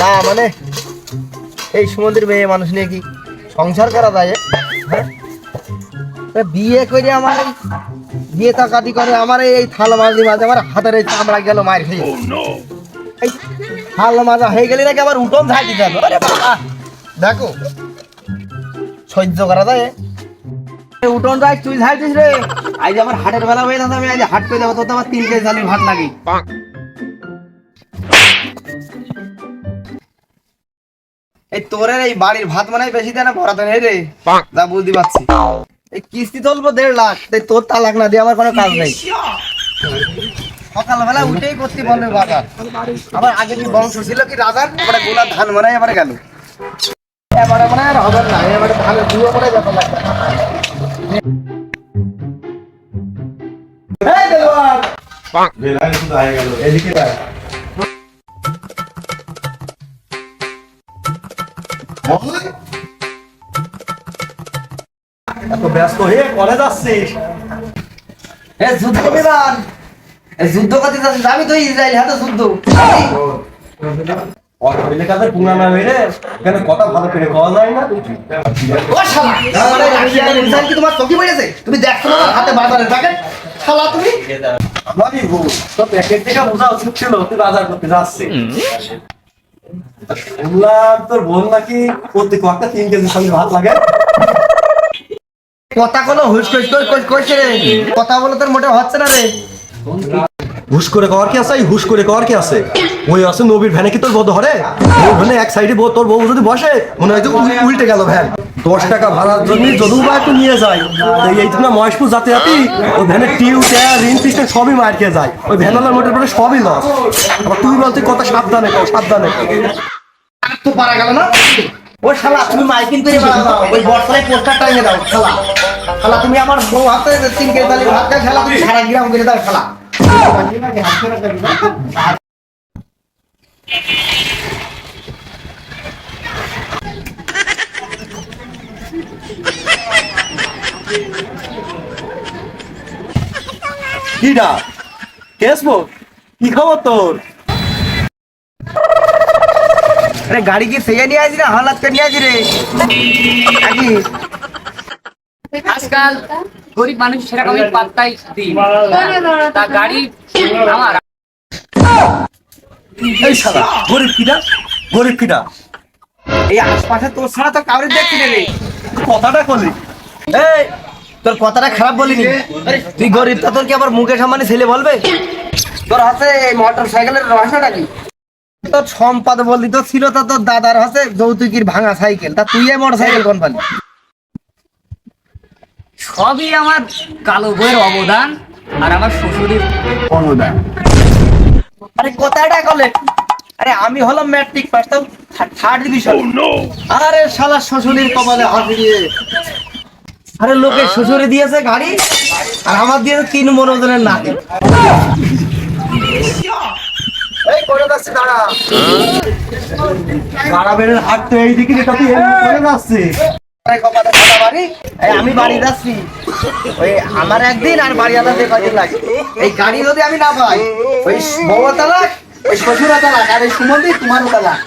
না মানে এই সুমন্দির মেয়ে মানুষ নিয়ে কি সংসার করা যায় হ্যাঁ? বিয়ে করে আমার বিয়ে তাকাতি করে আমার এই থাল মাঝে মাঝে আমার হাতের চামড়া গেল মায়ের খেয়ে। এই থাল মাজা হয়ে গেলে নাকি আবার উঠোন আরে বাবা! দেখো সহ্য করা যায় উঠোন যাই তুই ঝাড় দিস রে। আজ আমার হাটের বেলা হয়ে থাকে আমি আজ হাট করে যাব তো তো আমার তিন কেজি চালের ভাত লাগে। এই তোরের এই বাড়ির ভাত মানে বেশি দেয় না ভরাতে নেই রে। যা বুঝতে পারছি। এই কিস্তি তুলবো দেড় লাখ তাই তোর তালাক না দিয়ে আমার কোনো কাজ নেই। সকালবেলা উঠেই করতে বলবে বাজার। আবার আগে কি বংশ ছিল কি রাজার এবারে গোলা ধান মনে হয় এবারে গেল। এবারে মনে আর হবে না এবারে ধান ধুয়ে পড়ে যত লাগবে। এই দেলোয়ার, এদিকে আয়। এত ব্যস্ত হয়ে কলেজ আসছিস এ যুদ্ধ বিমান! যুদ্ধ করতে যাচ্ছিস আমি তো ইসরায়েল হাতে যুদ্ধ। তুমি দেখছ না হাতে বাজারের প্যাকেট শালা তুমি? আমারই ভুল তো প্যাকেট থেকে বোঝা উচিত ছিল তুই বাজার করতে যাচ্ছিস। শুনলাম তোর বোন নাকি প্রত্যেক একটা তিন কেজি সঙ্গে ভাত লাগে। কথা কোনো হুস কইস কই কই কইছে রে। কথা বলে তোর মোটে হচ্ছে না রে। হুশ করে কর কি আছে? হুশ করে কর কি আছে? ওই আছে নবীর ভ্যানে কি তোর বউ ধরে? ভ্যানে এক সাইডে বউ তোর বউ যদি বসে মনে হয় যে উল্টে গেল ভ্যান। দশ টাকা ভাড়ার জন্য যদু বা একটু নিয়ে যায় তো এই তুমি মহেশপুর যাতে যাতে ওই ভ্যানের টিউ টায়ার রিং পিস্টন সবই মার খেয়ে যায়। ওই ভ্যানালার মোটর পরে সবই লস আবার তুই বলতে কথা সাবধানে সাবধানে। তো পারা গেল না? ও শালা, তুমি মাইকিং করে দাও ওই বর্ষায় পোস্টার টাইমে দাও, শালা। শালা, তুমি আমার বউ হাতে তিন কেজি তালি ভাত খাই শালা, তুমি সারা গ্রাম করে দাও, শালা। কি ডা কেসবো কি খবর তোর? আরে গাড়ি কি সেগে নিয়ে আসি না? হালাত করে নিয়ে আসি রে। নাকি? আজকাল গরিব মানুষ সেরকমই পাত্তাই দিই তা গাড়ি আমার। এই শালা গরিব কিনা গরিব কিনা এই আশপাশে তোর ছাড়া তো কাউরে দেখছি রে কথাটা কলি এই তোর কথাটা খারাপ বলিনি। তুই গরিব তা তোর কি আবার মুখে সামনে ছেলে বলবে? তোর হাতে মোটর সাইকেলের রহস্যটা কি তোর সম্পাদ বললি তো ছিল তো তোর দাদার হাতে যৌতুকির ভাঙা সাইকেল। তা তুই মোটর সাইকেল কোন পালি? সবই আমার কালো বইয়ের অবদান আর আমার শ্বশুরের অনুদান আরে কথাটা কলে। আরে আমি হলাম ম্যাট্রিক পাস তাও থার্ড ডিভিশন আরে শালা শ্বশুরের কপালে হাত দিয়ে। আরে লোকে শ্বশুরে দিয়েছে গাড়ি আর আমার দিয়েছে তিন মনোজনের নাতি। এই করে যাচ্ছে দাঁড়া গাড়া বেড়ে হাট এইদিকে এটা তুই করে যাচ্ছে আমি বাড়ি যাচ্ছি। ওই আমার একদিন আর বাড়ি আলাদা কদিন লাগে। এই গাড়ি যদি আমি না পাই ওই বউ তালাক ওই শ্বশুর তালাক আর এই সুমন্দির তোমারও তালাক।